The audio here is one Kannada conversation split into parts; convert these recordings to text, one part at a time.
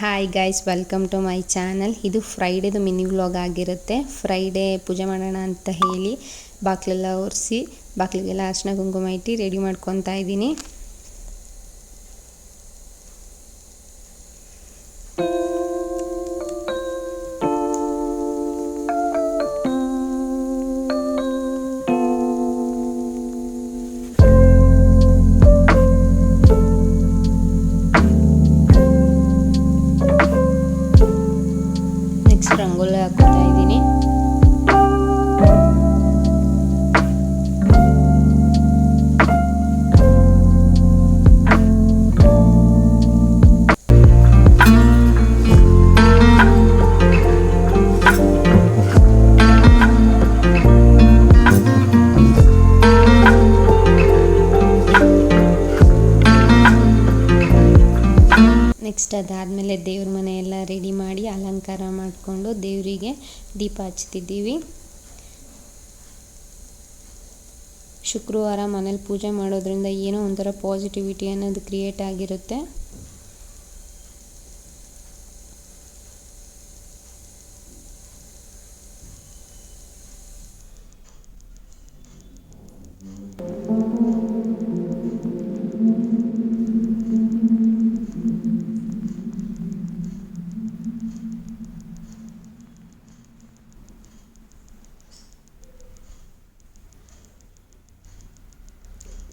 Hi guys welcome to my channel ಇದು ಫ್ರೈಡೇದು ಮಿನಿ ವ್ಲಾಗ್ ಆಗಿರುತ್ತೆ. ಫ್ರೈಡೇ ಪೂಜೆ ಮಾಡೋಣ ಅಂತ ಹೇಳಿ ಬಾಗಿಲೆಲ್ಲ ಒರೆಸಿ ಬಾಗಿಲಿಗೆಲ್ಲ ಅರ್ಶಿನ, ಕುಂಕುಮ ಇಟ್ಟು ರೆಡಿ ಮಾಡ್ಕೊತಾ ಇದ್ದೀನಿ. ನೆಕ್ಸ್ಟ್ ಅದಾದಮೇಲೆ ದೇವ್ರ ಮನೆ ಎಲ್ಲ ರೆಡಿ ಮಾಡಿ ಅಲಂಕಾರ ಮಾಡಿಕೊಂಡು ದೇವರಿಗೆ ದೀಪ ಹಚ್ತಿದ್ದೀವಿ ಶುಕ್ರವಾರ ಮನೇಲಿ ಪೂಜೆ ಮಾಡೋದ್ರಿಂದ ಏನೋ ಒಂಥರ ಪಾಸಿಟಿವಿಟಿ ಅನ್ನೋದು ಕ್ರಿಯೇಟ್ ಆಗಿರುತ್ತೆ.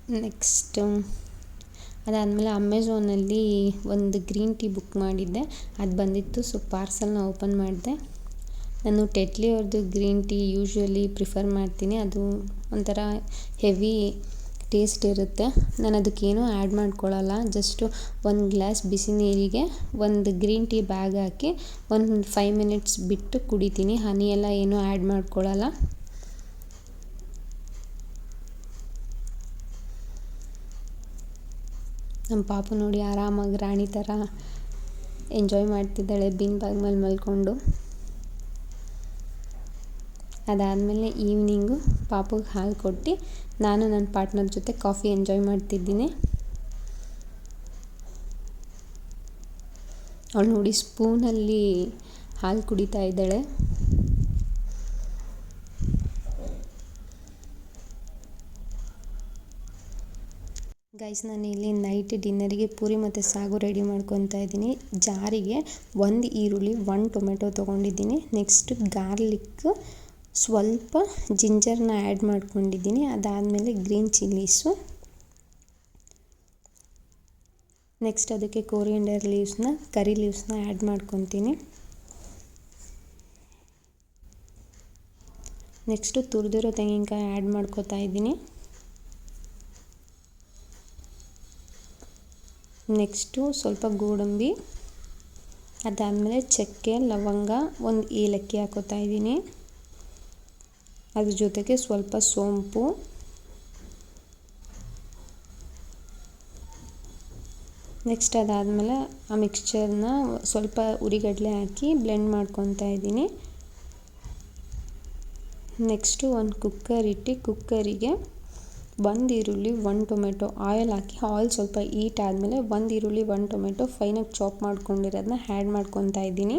ನೆಕ್ಸ್ಟ್ ಅದಾದಮೇಲೆ ಅಮೆಝಾನಲ್ಲಿ ಒಂದು ಗ್ರೀನ್ ಟೀ ಬುಕ್ ಮಾಡಿದ್ದೆ. ಅದು ಬಂದಿತ್ತು, ಸೊ ಪಾರ್ಸಲ್ನ ಓಪನ್ ಮಾಡಿದೆ. ನಾನು ಟೆಟ್ಲಿ ಅವ್ರದ್ದು ಗ್ರೀನ್ ಟೀ ಯೂಶ್ವಲಿ ಪ್ರಿಫರ್ ಮಾಡ್ತೀನಿ. ಅದು ಒಂಥರ ಹೆವಿ ಟೇಸ್ಟ್ ಇರುತ್ತೆ. ನಾನು ಅದಕ್ಕೇನೂ ಆ್ಯಡ್ ಮಾಡ್ಕೊಳ್ಳಲ್ಲ. ಜಸ್ಟು ಒಂದು ಗ್ಲಾಸ್ ಬಿಸಿ ನೀರಿಗೆ ಒಂದು ಗ್ರೀನ್ ಟೀ ಬ್ಯಾಗ್ ಹಾಕಿ ಒಂದು ಫೈವ್ ಮಿನಿಟ್ಸ್ ಬಿಟ್ಟು ಕುಡಿತೀನಿ. ಹನಿ ಎಲ್ಲ ಏನೂ ಆ್ಯಡ್ ಮಾಡ್ಕೊಳ್ಳಲ್ಲ. ನಮ್ಮ ಪಾಪು ನೋಡಿ ಆರಾಮಾಗಿ ರಾಣಿ ಥರ ಎಂಜಾಯ್ ಮಾಡ್ತಿದ್ದಾಳೆ, ಬಿನ್ ಬಾಗ್ ಮೇಲೆ ಮಲ್ಕೊಂಡು. ಅದಾದಮೇಲೆ ಈವ್ನಿಂಗು ಪಾಪುಗೆ ಹಾಲು ಕೊಟ್ಟು ನಾನು ನನ್ನ ಪಾರ್ಟ್ನರ್ ಜೊತೆ ಕಾಫಿ ಎಂಜಾಯ್ ಮಾಡ್ತಿದ್ದೀನಿ. ಅವಳು ನೋಡಿ ಸ್ಪೂನಲ್ಲಿ ಹಾಲು ಕುಡಿತಾ ಇದ್ದಾಳೆ. ಗೈಸ್ ನಾನು ಇಲ್ಲಿ ನೈಟ್ ಡಿನ್ನರಿಗೆ ಪೂರಿ ಮತ್ತು ಸಾಗು ರೆಡಿ ಮಾಡ್ಕೊತಾ ಇದ್ದೀನಿ. ಜಾರಿಗೆ ಒಂದು ಈರುಳ್ಳಿ, ಒಂದು ಟೊಮೆಟೊ ತೊಗೊಂಡಿದ್ದೀನಿ. ನೆಕ್ಸ್ಟ್ ಗಾರ್ಲಿಕ್ ಸ್ವಲ್ಪ ಜಿಂಜರ್ನ ಆ್ಯಡ್ ಮಾಡ್ಕೊಂಡಿದ್ದೀನಿ. ಅದಾದಮೇಲೆ ಗ್ರೀನ್ ಚಿಲ್ಲೀಸು ನೆಕ್ಸ್ಟ್ ಅದಕ್ಕೆ ಕೋರಿಯಂಡರ್ ಲೀವ್ಸ್ನ ಕರಿ ಲೀವ್ಸ್ನ ಆ್ಯಡ್ ಮಾಡ್ಕೊತೀನಿ. ನೆಕ್ಸ್ಟು ತುರಿದಿರೋ ತೆಂಗಿನಕಾಯಿ ಆ್ಯಡ್ ಮಾಡ್ಕೊತಾ ಇದ್ದೀನಿ. ನೆಕ್ಸ್ಟು ಸ್ವಲ್ಪ ಗೋಡಂಬಿ, ಅದಾದಮೇಲೆ ಚಕ್ಕೆ, ಲವಂಗ, ಒಂದು ಏಲಕ್ಕಿ ಹಾಕೋತಾ ಇದ್ದೀನಿ. ಅದ್ರ ಜೊತೆಗೆ ಸ್ವಲ್ಪ ಸೋಂಪು. ನೆಕ್ಸ್ಟ್ ಅದಾದಮೇಲೆ ಆ ಮಿಕ್ಸ್ಚರ್ನ ಸ್ವಲ್ಪ ಉರಿಗಡಲೆ ಹಾಕಿ ಬ್ಲೆಂಡ್ ಮಾಡ್ಕೊತಾ ಇದ್ದೀನಿ. ನೆಕ್ಸ್ಟು ಒಂದು ಕುಕ್ಕರ್ ಇಟ್ಟು ಕುಕ್ಕರಿಗೆ ಒಂದು ಈರುಳ್ಳಿ, ಒಂದು ಟೊಮೆಟೊ ಆಯಿಲ್ ಹಾಕಿ ಆಯಿಲ್ ಸ್ವಲ್ಪ ಈಟ್ ಆದಮೇಲೆ ಒಂದು ಈರುಳ್ಳಿ, ಒಂದು ಟೊಮೆಟೊ ಫೈನಾಗಿ ಚಾಪ್ ಮಾಡ್ಕೊಂಡಿರೋದನ್ನ ಆ್ಯಡ್ ಮಾಡ್ಕೊತಾ ಇದ್ದೀನಿ.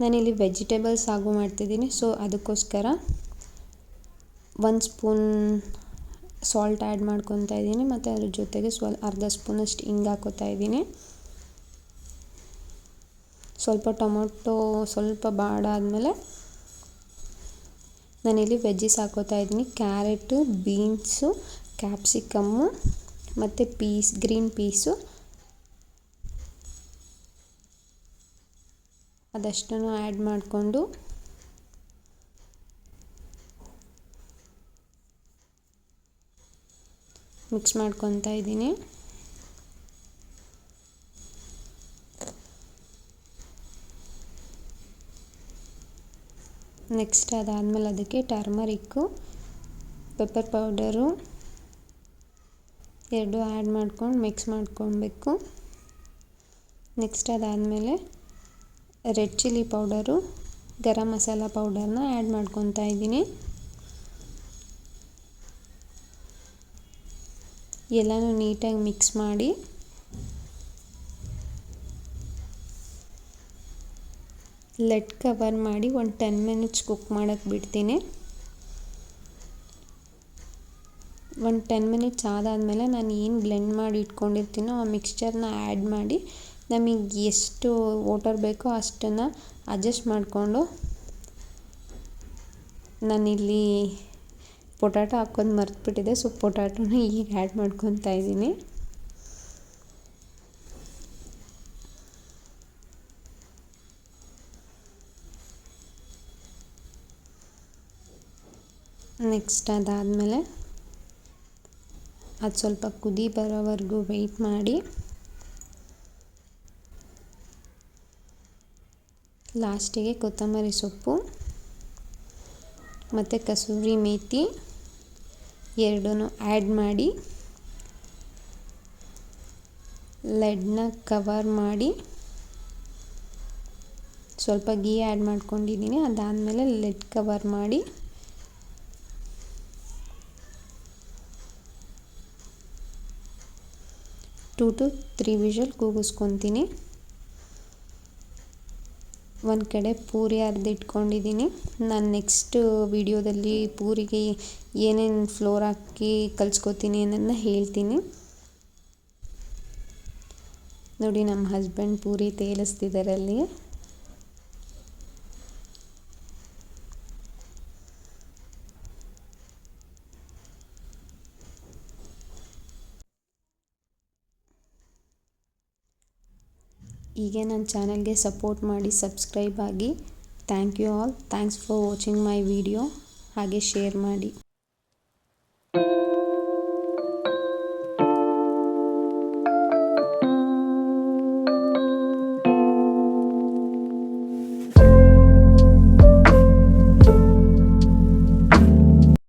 ನಾನಿಲ್ಲಿ ವೆಜಿಟೇಬಲ್ಸ್ ಸಾಗು ಮಾಡ್ತಿದ್ದೀನಿ. ಸೊ ಅದಕ್ಕೋಸ್ಕರ ಒಂದು ಸ್ಪೂನ್ ಸಾಲ್ಟ್ ಆ್ಯಡ್ ಮಾಡ್ಕೊತಾ ಇದ್ದೀನಿ. ಮತ್ತು ಅದ್ರ ಜೊತೆಗೆ ಸ್ವಲ್, ಅರ್ಧ ಸ್ಪೂನಷ್ಟು ಹಿಂಗೆ ಹಾಕೋತಾ ಇದ್ದೀನಿ. ಸ್ವಲ್ಪ ಟೊಮೊಟೊ ಸ್ವಲ್ಪ ಬಾಡಾದಮೇಲೆ ನಾನಿಲ್ಲಿ ವೆಜ್ಜಿಸ್ ಹಾಕೋತಾ ಇದ್ದೀನಿ. ಕ್ಯಾರೆಟು ಬೀನ್ಸು ಕ್ಯಾಪ್ಸಿಕಮ್ಮು ಮತ್ತು ಪೀಸ್ ಗ್ರೀನ್ ಪೀಸು ಅದಷ್ಟನ್ನು ಆ್ಯಡ್ ಮಾಡಿಕೊಂಡು ಮಿಕ್ಸ್ ಮಾಡ್ಕೊತಾ ಇದ್ದೀನಿ. ನೆಕ್ಸ್ಟ್ ಅದಾದಮೇಲೆ ಅದಕ್ಕೆ ಟರ್ಮರಿಕ್ಕು ಪೆಪ್ಪರ್ ಪೌಡರು ಎರಡು ಆ್ಯಡ್ ಮಾಡ್ಕೊಂಡು ಮಿಕ್ಸ್ ಮಾಡ್ಕೊಳ್ಬೇಕು. ನೆಕ್ಸ್ಟ್ ಅದಾದಮೇಲೆ red chilli powder garam masala ಪೌಡರ್ನ ಆ್ಯಡ್ ಮಾಡ್ಕೊತಾ ಇದ್ದೀನಿ. ಎಲ್ಲನೂ ನೀಟಾಗಿ ಮಿಕ್ಸ್ ಮಾಡಿ. ಲೆಡ್ ಕವರ್ ಮಾಡಿ ಒಂದು ಟೆನ್ ಮಿನಿಟ್ಸ್ ಕುಕ್ ಮಾಡೋಕ್ಕೆ ಬಿಡ್ತೀನಿ. ಒಂದು ಟೆನ್ ಮಿನಿಟ್ಸ್ ಆದಾದಮೇಲೆ ನಾನು ಏನು ಬ್ಲೆಂಡ್ ಮಾಡಿ ಇಟ್ಕೊಂಡಿರ್ತೀನೋ ಆ ಮಿಕ್ಸ್ಚರ್ನ ಆ್ಯಡ್ ಮಾಡಿ ನಮಗೆ ಎಷ್ಟು ವಾಟರ್ ಬೇಕೋ ಅಷ್ಟನ್ನು ಅಡ್ಜಸ್ಟ್ ಮಾಡಿಕೊಂಡು ನಾನಿಲ್ಲಿ ಪೊಟ್ಯಾಟೊ ಹಾಕೋದು ಮರ್ತುಬಿಟ್ಟಿದ್ದೆ ಸೊ ಪೊಟ್ಯಾಟೊನ ಈಗ ಆ್ಯಡ್ ಮಾಡ್ಕೊತಾ ಇದ್ದೀನಿ ನೆಕ್ಸ್ಟ್ ಅದಾದಮೇಲೆ ಅದು ಸ್ವಲ್ಪ ಕುದಿ ಬರೋವರೆಗೂ ವೆಯ್ಟ್ ಮಾಡಿ. ಲಾಸ್ಟಿಗೆ ಕೊತ್ತಂಬರಿ ಸೊಪ್ಪು, ಮತ್ತು ಕಸೂರಿ ಮೇಥಿ ಎರಡೂ ಆ್ಯಡ್ ಮಾಡಿ ಲೆಡ್ನ ಕವರ್ ಮಾಡಿ, ಸ್ವಲ್ಪ ಗೀ ಆ್ಯಡ್ ಮಾಡ್ಕೊಂಡಿದ್ದೀನಿ ಅದಾದಮೇಲೆ ಲೆಡ್ ಕವರ್ ಮಾಡಿ. ಟೂ ಟು ತ್ರೀ ವಿಷಲ್ ಕೂಗಿಸ್ಕೊತೀನಿ. ಒಂದು ಕಡೆ ಪೂರಿ ಅರ್ದಿಟ್ಕೊಂಡಿದ್ದೀನಿ ನಾನು ನೆಕ್ಸ್ಟ್ ವಿಡಿಯೋದಲ್ಲಿ ಪೂರಿಗೆ ಏನೇನು ಫ್ಲೋರ್ ಹಾಕಿ ಕಲಿಸ್ಕೊತೀನಿ ಅನ್ನೋದನ್ನ ಹೇಳ್ತೀನಿ. ನೋಡಿ ನಮ್ಮ ಹಸ್ಬೆಂಡ್ ಪೂರಿ ತೇಲಿಸ್ತಿದ್ದಾರೆ ಅಲ್ಲಿ. ಹೀಗೆ ನನ್ನ ಚಾನಲ್ಗೆ ಸಪೋರ್ಟ್ ಮಾಡಿ ಸಬ್ಸ್ಕ್ರೈಬ್ ಆಗಿ. Thank you all. Thanks for watching my video. ಹಾಗೆ ಶೇರ್ ಮಾಡಿ.